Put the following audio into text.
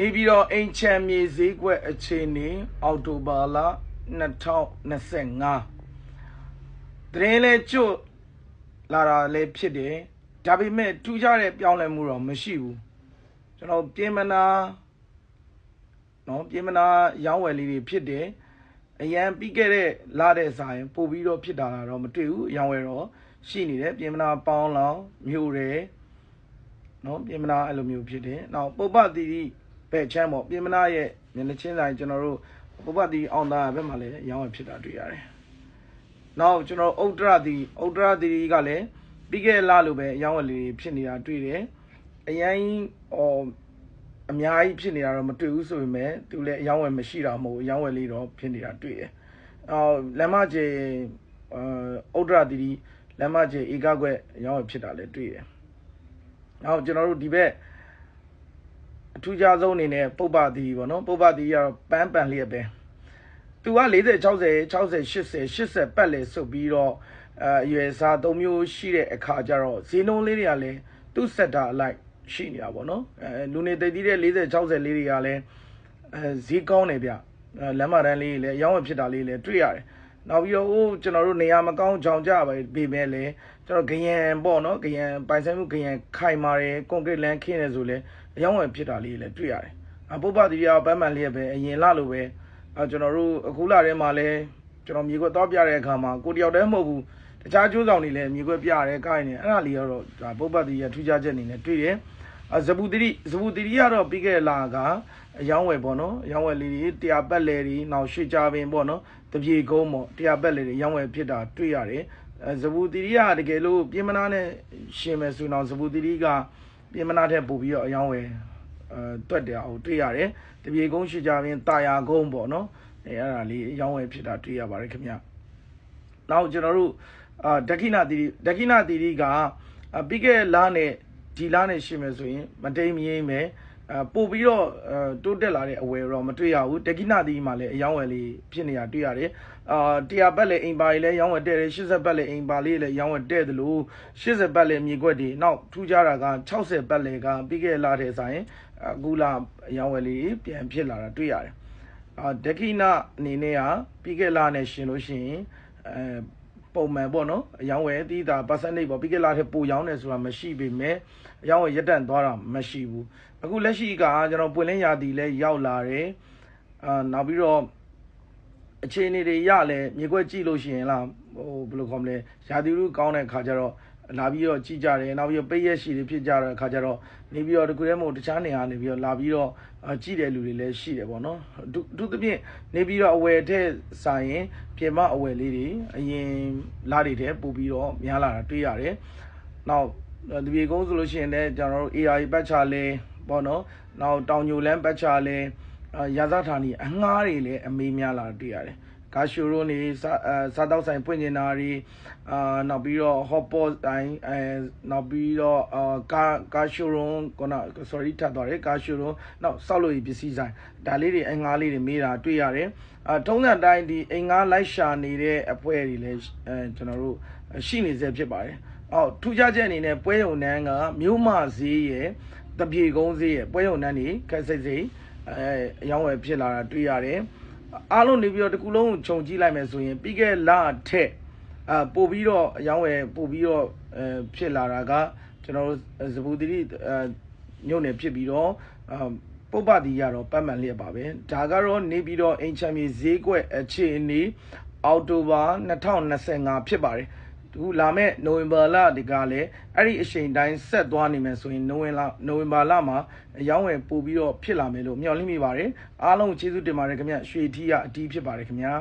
နေပြီးတော့အိမ်ချမ်းမြေဈေးကွက်အခြေအနေအောက်တိုဘာလ2025တရင်လဲကျွတ်လာတာလည်းဖြစ်တယ်ဒါပေမဲ့ထူးခြားတဲ့ပြောင်းလဲမှုတော့မရှိဘူးကျွန်တော်ပြင်မနာနော်ပြင်မနာရောင်းဝယ်လေးတွေဖြစ်တယ်အရန်ပြီးခဲ့တဲ့လာတဲ့ဆိုင်ပို့ပြီးတော့ဖြစ်တာတော့မတွေ့ဘူးရောင်းဝယ်တော့ရှိနေတယ်ပြင်မနာပေါင်းလောင်မြို့တယ်နော်ပြင်မနာအဲ့လိုမျိုးဖြစ်တယ်နောက်ပုပ္ပတိတိ ဘက်ချမ်းပေါ့ပြင်မနာရဲ့မျက်နှာချင်းဆိုင်ကျွန်တော်တို့ပုပ္ပတိအောင်သားဘက်မှာလည်းရောင်းဝယ်ဖြစ်တာတွေ့ရတယ်နောက်ကျွန်တော်ဥဒ္ဒရတိဥဒ္ဒရတိကလည်းပြီးခဲ့လာလို့ပဲရောင်းဝယ်လေးဖြစ်နေတာတွေ့တယ်အရင်ဟောအများကြီးဖြစ်နေတာတော့မတွေ့ဘူးဆိုပေမဲ့သူလည်းအယောင်းဝယ်မရှိတာမဟုတ်အယောင်းဝယ်လေးတော့ဖြစ်နေတာတွေ့တယ်။အော်လမ်းမကြီးအာဥဒ္ဒရာတီတီလမ်းမကြီးဧကကွက်အယောင်းဝယ်ဖြစ်တာလည်းတွေ့တယ်။နောက်ကျွန်တော်တို့ဒီဘက် အထူးခြားဆုံးအနေနဲ့ပုပ္ပတီပေါ့နော်ပုပ္ပတီကတော့ပန်းပန်လျက်ပဲ။သူက40 60 60 80 80ပတ်လေစုပ်ပြီးတော့အဲအရွယ်စား၃မျိုးရှိတဲ့အခါကျတော့ဈေးနှုန်းလေးတွေကလည်းသူ့စက်တာအလိုက်ရှိနေတာပေါ့နော်အဲလူနေသိတည်တဲ့40 60လေးတွေကလည်းအဲဈေးကောင်းနေဗျအဲလမ်းမတန်းလေးတွေလည်းရောင်းဝယ်ဖြစ်တာလေးလည်းတွေ့ရတယ်နောက်ပြီးတော့ဟိုကျွန်တော်တို့နေရာမကောင်းကြောင်ကြပါပေမဲ့လည်းကျွန်တော်ဂယံပေါ့နော်ဂယံပိုင်ဆိုင်မှုဂယံခိုင်မာတယ်ကွန်ကရစ်လမ်းခင်းတယ်ဆိုလည်း အယောင်းဝယ်ဖြစ်တာလေးလည်းတွေ့ရတယ်အပုပ္ပတိရပန်းမှန်လေးပဲအရင်လလိုပဲအဲကျွန်တော်တို့အခုလထဲမှာလည်းကျွန်တော်မြေခွက်တော့ပြတဲ့အခါမှာကိုတယောက်တည်းမဟုတ်ဘူးတခြားကျိုးဆောင်တွေလည်းမြေခွက်ပြရဲကိုင်းနေအဲ့ဒါလေးကတော့ဒါပုပ္ပတိရထူးခြားချက်အနေနဲ့တွေ့တယ်ဇဘူတိဇဘူတိကတော့ပြီးခဲ့လာကအယောင်းဝယ်ပေါ့နော်အယောင်းဝယ်လေးတွေတရားပတ်လေတွေနောက်ရွှေကြပင်ပေါ့နော်တပြေကုန်းပေါ့တရားပတ်လေတွေအယောင်းဝယ်ဖြစ်တာတွေ့ရတယ်ဇဘူတိကတကယ်လို့ပြင်မနာနဲ့ရှင်မယ်ဆိုတော့ဇဘူတိက ပြင်မနာထက်ပို့ပြီးတော့အယောင်းဝယ်အဲတွက်တယ်အောင်တွေ့ရတယ်တပြေကုန်းရွှေကြပင်တာယာကုန်းပေါ့နော်အဲအဲ့ဒါလေးအယောင်းဝယ်ဖြစ်တာတွေ့ရပါတယ်ခင်ဗျနောက်ကျွန်တော်တို့အာဒက္ခိဏတိဒက္ခိဏတိကပြီးခဲ့လာနဲ့ဒီလားနဲ့ရှိမယ်ဆိုရင်မတိမ်မရင်းပဲ အဲပို့ပြီးတော့တိုးတက်လာတဲ့အဝယ်တော့မတွေ့ရဘူးတက္ကိနသီးမှာလည်းအယောင်းဝယ်လေးဖြစ်နေတာတွေ့ရတယ်အာတရားဘက်လည်းအိမ်ပါလေးလည်းရောင်းဝယ်တဲ့တယ်80ဘက်လည်းအိမ်ပါလေးလည်းရောင်းဝယ်တဲ့တယ်လို့80ဘက်လည်းမြေကွက်တွေနောက်ထူးခြားတာက60ဘက်လည်းကပြီးခဲ့လာတဲ့ဆိုင်အခုလာအယောင်းဝယ်လေးပြန်ဖြစ်လာတာတွေ့ရတယ်အာဒက္ခိနအနေနဲ့ကပြီးခဲ့လာနဲ့ရှင်လို့ရှိရင်အဲ ပုံမှန်ပေါ့နော်အယောင်းဝယ်တီးတာ percentage ပေါ့ပြီးခဲ့လာတဲ့ပိုရောင်းတယ်ဆိုတာမရှိပေမဲ့အယောင်းဝယ်ရက်တန့်သွားတာမရှိဘူးအခုလက်ရှိကကျွန်တော်ပွင့်လင်းရာသီလဲရောက်လာတယ်အာနောက်ပြီးတော့အခြေအနေတွေရလဲမြေခွက်ကြည့်လို့ရှိရင်လားဟိုဘယ်လိုခေါ်မလဲရာသီဥတုကောင်းတဲ့အခါကျတော့ လာပြီးတော့ကြည့်ကြတယ်နောက်ပြီးတော့ပိတ်ရက်ရှိတွေဖြစ်ကြတဲ့အခါကျတော့နေပြီးတော့တကူတည်းမို့တခြားနေရာနေပြီးတော့လာပြီးတော့ကြည့်တဲ့လူတွေလည်းရှိတယ်ပေါ့နော်သူသဖြင့်နေပြီးတော့အဝယ်တဲ့ဆိုင်ရင်ပြင်မအဝယ်လေးတွေအရင်လာတွေတဲ့ပို့ပြီးတော့များလာတာတွေ့ရတယ်နောက်တပြေကုန်းဆိုလို့ရှိရင်လည်းကျွန်တော်တို့ AI ပတ်ချလဲပေါ့နော်နောက်တောင်ညိုလန်းပတ်ချလဲရာဇဌာနီအငှားတွေလည်းအမေးများလာတွေ့ရတယ် ကာရှိုရိုနေစားတောက်ဆိုင်ပွင့်နေတာတွေအာနောက်ပြီးတော့ hot pot တိုင်းအဲနောက်ပြီးတော့အာကာကာရှိုရွန်ကန sorry ထပ်သွားတယ်ကာရှိုရွန်နောက်စောက်လို့ရပစ္စည်းဆိုင်ဒါလေးတွေအငှားလေးတွေမေးတာတွေ့ရတယ်အာထုံးစံတိုင်းဒီအငှားလိုက်ရှာနေတဲ့အဖွဲတွေလည်းအဲကျွန်တော်တို့ရှိနေစေဖြစ်ပါတယ်အော်ထူးခြားချက်အနေနဲ့ပွဲရုံနန်းကမြို့မဈေးရဲ့တပြေကုန်းဈေးရဲ့ပွဲရုံနန်းနေခက်စိတ်စိတ်အဲအယောင်းဝယ်ဖြစ်လာတာတွေ့ရတယ် အားလုံးနေပြီးတော့တကူလုံးခြုံကြည့်လိုက်မယ်ဆိုရင်ပြီးခဲ့လထက်အာပို့ပြီးတော့အယောင်းဝယ်ပို့ပြီးတော့အဲဖြစ်လာတာကကျွန်တော်တို့ဇဘူတိအဲညုံနယ်ဖြစ်ပြီးတော့အာပုပ္ပတိရတော့ပတ်မှန်လျက်ပါပဲဒါကတော့နေပြီးတော့အင်ချမ်မြေဈေးကွက်အခြေအနေအောက်တိုဘာ2025ဖြစ်ပါတယ် အခုလာမဲ့နိုဝင်ဘာလဒီကလည်းအဲ့ဒီအချိန်တိုင်းဆက်သွားနေမယ်ဆိုရင်နိုဝင်လာနိုဝင်ဘာလမှာအယောင်းဝယ်ပို့ပြီးတော့ဖြစ်လာမယ်လို့မျှော်လင့်မိပါတယ်အားလုံးကျေးဇူးတင်ပါတယ်ခင်ဗျရွှေထီးကအတီးဖြစ်ပါတယ်ခင်ဗျာ